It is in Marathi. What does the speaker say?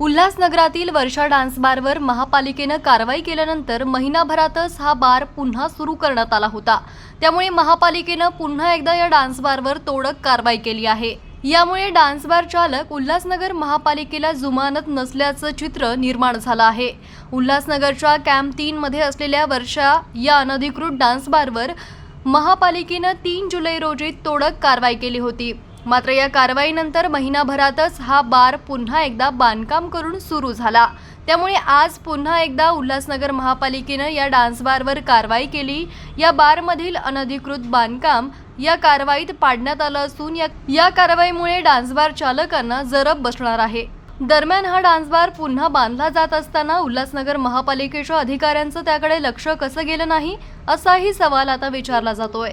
उल्हासनगरातील वर्षा डान्स बारवर महापालिकेनं कारवाई केल्यानंतर महिनाभरातच हा बार पुन्हा सुरू करण्यात आला होता. त्यामुळे महापालिकेनं पुन्हा एकदा या डान्स बारवर तोडक कारवाई केली आहे. यामुळे डान्स बार चालक उल्हासनगर महापालिकेला जुमानत नसल्याचं चित्र निर्माण झालं आहे. उल्हासनगरच्या कॅम्प तीन मध्ये असलेल्या वर्षा या अनधिकृत डान्स बारवर महापालिकेनं तीन जुलै रोजी तोडक कारवाई केली होती. मात्र या कारवाईनंतर महिनाभरातच हा बार पुन्हा एकदा बांधकाम करून सुरू झाला. त्यामुळे आज पुन्हा एकदा उल्हासनगर महापालिकेनं या डान्स बारवर कारवाई केली. या बारमधील अनधिकृत बांधकाम या कारवाईत पाडण्यात आलं असून या या कारवाईमुळे डान्सबार चालकांना जरब बसणार आहे. दरम्यान हा डान्स बार पुन्हा बांधला जात असताना उल्हासनगर महापालिकेच्या अधिकाऱ्यांचं त्याकडे लक्ष कसं गेलं नाही असाही सवाल आता विचारला जातोय.